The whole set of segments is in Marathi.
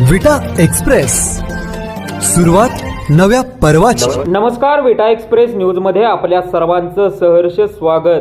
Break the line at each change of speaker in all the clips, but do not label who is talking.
विटा एक्सप्रेस. सुरुवात नव्या पर्वाची.
नमस्कार विटा एक्सप्रेस न्यूजमध्ये आपल्या सर्वांचं सहर्ष स्वागत.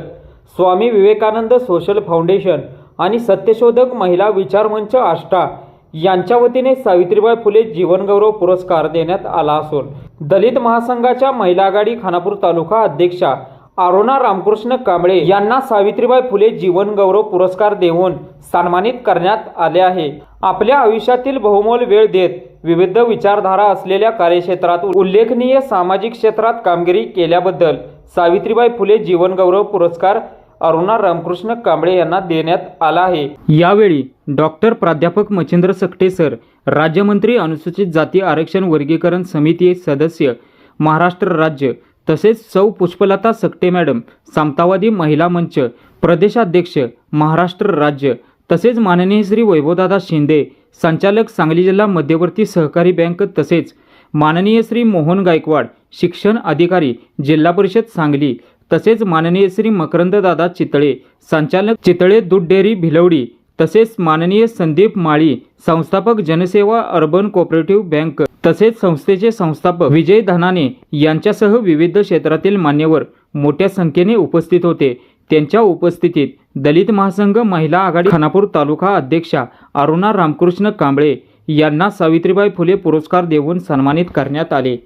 स्वामी विवेकानंद सोशल फाउंडेशन आणि सत्यशोधक महिला विचार मंच आष्टा यांच्या वतीने सावित्रीबाई फुले जीवनगौरव पुरस्कार देण्यात आला असून दलित महासंघाच्या महिला आघाडी खानापूर तालुका अध्यक्षा अरुणा रामकृष्ण कांबळे यांना सावित्रीबाई फुले जीवनगौरव पुरस्कार देऊन सन्मानित करण्यात आले आहे. आपल्या आयुष्यातील बहुमोल वेळ देत विविध विचारधारा असलेल्या कार्यक्षेत्रात उल्लेखनीय सामाजिक क्षेत्रात कामगिरी केल्याबद्दल सावित्रीबाई फुले जीवनगौरव पुरस्कार अरुणा रामकृष्ण कांबळे यांना देण्यात आला आहे. यावेळी डॉक्टर प्राध्यापक मच्छिंद्र सकटे सर राज्यमंत्री अनुसूचित जाती आरक्षण वर्गीकरण समिती सदस्य महाराष्ट्र राज्य तसेच सौ पुष्पलता सकटे मॅडम समतावादी महिला मंच प्रदेशाध्यक्ष महाराष्ट्र राज्य तसेच माननीय श्री वैभवदादा शिंदे संचालक सांगली जिल्हा मध्यवर्ती सहकारी बँक तसेच माननीय श्री मोहन गायकवाड शिक्षण अधिकारी जिल्हा परिषद सांगली तसेच माननीय श्री मकरंददादा चितळे संचालक चितळे दूध डेअरी भिलवडी तसेच माननीय संदीप माळी संस्थापक जनसेवा अर्बन कोऑपरेटिव्ह बँक तसेच संस्थेचे संस्थापक विजय धनाने यांच्यासह विविध क्षेत्रातील मान्यवर मोठ्या संख्येने उपस्थित होते. त्यांच्या उपस्थितीत दलित महासंघ महिला आघाडी खानापूर तालुका अध्यक्षा अरुणा रामकृष्ण कांबळे यांना सावित्रीबाई फुले पुरस्कार देऊन सन्मानित करण्यात आले.